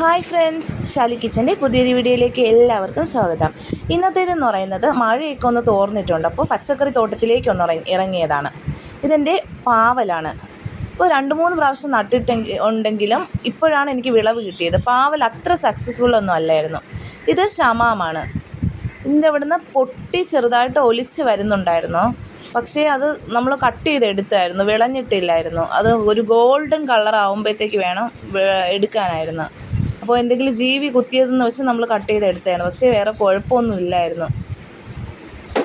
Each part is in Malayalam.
ഹായ് ഫ്രണ്ട്സ് ഷാലി കിച്ചന്റെ പുതിയൊരു വീഡിയോയിലേക്ക് എല്ലാവർക്കും സ്വാഗതം. ഇന്നത്തേതെന്ന് പറയുന്നത് മഴയൊക്കെ ഒന്ന് തോർന്നിട്ടുണ്ട്. അപ്പോൾ പച്ചക്കറി തോട്ടത്തിലേക്ക് ഒന്ന് ഇറങ്ങി ഇറങ്ങിയതാണ്. ഇതെന്റെ പാവലാണ്. ഇപ്പോൾ രണ്ട് മൂന്ന് പ്രാവശ്യം നട്ടിട്ടെങ്കിൽ ഉണ്ടെങ്കിലും ഇപ്പോഴാണ് എനിക്ക് വിളവ് കിട്ടിയത്. പാവൽ അത്ര സക്സസ്ഫുൾ ഒന്നും അല്ലായിരുന്നു. ഇത് ശമാമാണ് ഇതിന്റെ അവിടുന്ന് പൊട്ടി ചെറുതായിട്ട് ഒലിച്ച് വരുന്നുണ്ടായിരുന്നു. പക്ഷേ അത് നമ്മൾ കട്ട് ചെയ്ത് എടുത്തായിരുന്നു വിളഞ്ഞിട്ടില്ലായിരുന്നു. അത് ഒരു ഗോൾഡൻ കളർ ആകുമ്പോഴത്തേക്ക് വേണം എടുക്കാനായിരുന്നു. അപ്പോൾ എന്തെങ്കിലും ജീവി കുത്തിയതെന്ന് വെച്ച് നമ്മൾ കട്ട് ചെയ്ത് എടുത്തതാണ് പക്ഷേ വേറെ കുഴപ്പമൊന്നും ഇല്ലായിരുന്നു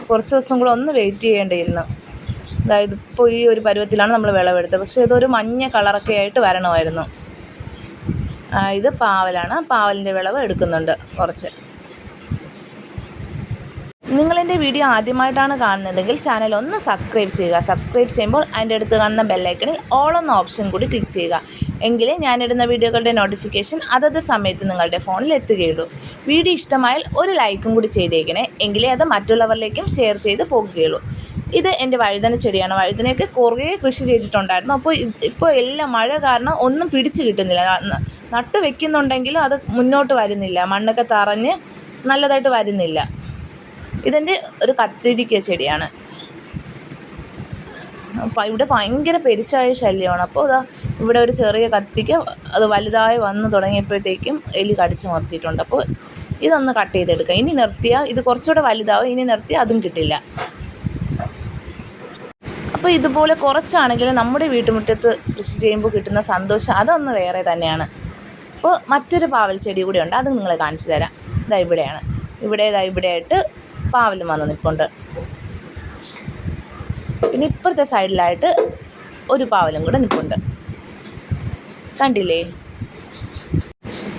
കുറച്ച് ദിവസം കൂടെ ഒന്ന് വെയിറ്റ് ചെയ്യേണ്ടിയിരുന്നു. അതായത് ഇപ്പോൾ ഈ ഒരു പരുവത്തിലാണ് നമ്മൾ വിളവെടുത്തത്. പക്ഷേ ഇതൊരു മഞ്ഞ കളറൊക്കെ ആയിട്ട് വരണമായിരുന്നു. ഇത് പാവലാണ്. പാവലിന്റെ വിളവ് എടുക്കുന്നുണ്ട് കുറച്ച്. നിങ്ങൾ എന്റെ വീഡിയോ ആദ്യമായിട്ടാണ് കാണുന്നതെങ്കിൽ ചാനൽ ഒന്ന് സബ്സ്ക്രൈബ് ചെയ്യുക. സബ്സ്ക്രൈബ് ചെയ്യുമ്പോൾ അതിന്റെ അടുത്ത് കാണുന്ന ബെല്ലൈക്കണിൽ ഓൾ എന്ന ഓപ്ഷൻ കൂടി ക്ലിക്ക് ചെയ്യുക. എങ്കിലേ ഞാനിടുന്ന വീഡിയോകളുടെ നോട്ടിഫിക്കേഷൻ അതത് സമയത്ത് നിങ്ങളുടെ ഫോണിൽ എത്തുകയുള്ളൂ. വീഡിയോ ഇഷ്ടമായാൽ ഒരു ലൈക്കും കൂടി ചെയ്തേക്കണേ. എങ്കിലേ അത് മറ്റുള്ളവരിലേക്കും ഷെയർ ചെയ്ത് പോകുകയുള്ളൂ. ഇത് എന്റെ വഴുതന ചെടിയാണ്. വഴുതനയൊക്കെ കുറേ കൃഷി ചെയ്തിട്ടുണ്ടായിരുന്നു. അപ്പോൾ ഇപ്പോൾ എല്ലാം മഴ കാരണം ഒന്നും പിടിച്ചു കിട്ടുന്നില്ല. നട്ടു വെക്കുന്നുണ്ടെങ്കിലും അത് മുന്നോട്ട് വരുന്നില്ല. മണ്ണൊക്കെ തറഞ്ഞ് നല്ലതായിട്ട് വരുന്നില്ല. ഇതെന്റെ ഒരു കത്തിരിക്ക ചെടിയാണ്. ഇവിടെ ഭയങ്കര പെരിച്ചായ ശല്യമാണ്. അപ്പോൾ ഇതാ ഇവിടെ ഒരു ചെറിയ കത്തിക്ക് അത് വലുതായി വന്ന് തുടങ്ങിയപ്പോഴത്തേക്കും എലി കടിച്ചു നിർത്തിയിട്ടുണ്ട്. അപ്പോൾ ഇതൊന്ന് കട്ട് ചെയ്തെടുക്കാം. ഇനി നിർത്തിയാൽ ഇത് കുറച്ചുകൂടെ വലുതാവും. ഇനി നിർത്തിയാൽ അതും കിട്ടില്ല. അപ്പോൾ ഇതുപോലെ കുറച്ചാണെങ്കിലും നമ്മുടെ വീട്ടുമുറ്റത്ത് കൃഷി ചെയ്യുമ്പോൾ കിട്ടുന്ന സന്തോഷം അതൊന്ന് വേറെ തന്നെയാണ്. അപ്പോൾ മറ്റൊരു പാവൽ ചെടി കൂടി ഉണ്ട്. അത് നിങ്ങളെ കാണിച്ചു തരാം. ഇതാ ഇവിടെയാണ്. ഇവിടെ ഇതാ ഇവിടെയായിട്ട് പാവലും വന്ന് നിൽപ്പുണ്ട്. പിന്നെ ഇപ്പുറത്തെ സൈഡിലായിട്ട് ഒരു പാവലും കൂടെ നിൽപ്പുണ്ട് കണ്ടില്ലേ?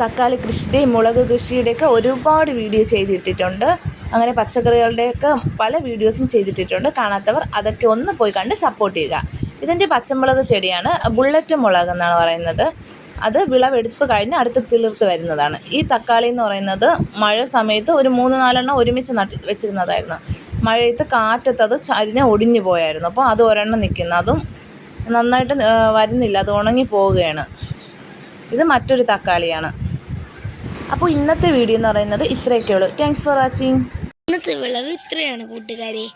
തക്കാളി കൃഷിയുടെയും മുളക് കൃഷിയുടെയൊക്കെ ഒരുപാട് വീഡിയോ ചെയ്തിട്ടിട്ടുണ്ട്. അങ്ങനെ പച്ചക്കറികളുടെയൊക്കെ പല വീഡിയോസും ചെയ്തിട്ടിട്ടുണ്ട്. കാണാത്തവർ അതൊക്കെ ഒന്ന് പോയി കണ്ട് സപ്പോർട്ട് ചെയ്യുക. ഇതിന്റെ പച്ചമുളക് ചെടിയാണ്. ബുള്ളറ്റ് മുളക് എന്നാണ് പറയുന്നത്. അത് വിളവെടുപ്പ് കഴിഞ്ഞ് അടുത്ത് തിളിർത്ത് വരുന്നതാണ്. ഈ തക്കാളി എന്ന് പറയുന്നത് മഴ സമയത്ത് ഒരു മൂന്ന് നാലെണ്ണം ഒരുമിച്ച് നട്ടി വെച്ചിരുന്നതായിരുന്നു. മഴയത്ത് കാറ്റത്ത് അത് ചരിഞ്ഞ് ഒടിഞ്ഞു പോയായിരുന്നു. അപ്പോൾ അത് ഒരെണ്ണം നിൽക്കുന്നു അതും നന്നായിട്ട് വരുന്നില്ല. അത് ഉണങ്ങി പോവുകയാണ്. ഇത് മറ്റൊരു തക്കാളിയാണ്. അപ്പോൾ ഇന്നത്തെ വീഡിയോ എന്ന് പറയുന്നത് ഇത്രയൊക്കെ ഉള്ളൂ. താങ്ക്സ് ഫോർ വാച്ചിങ് ഇന്നത്തെ വിളവ് ഇത്രയാണ് കൂട്ടുകാരെ.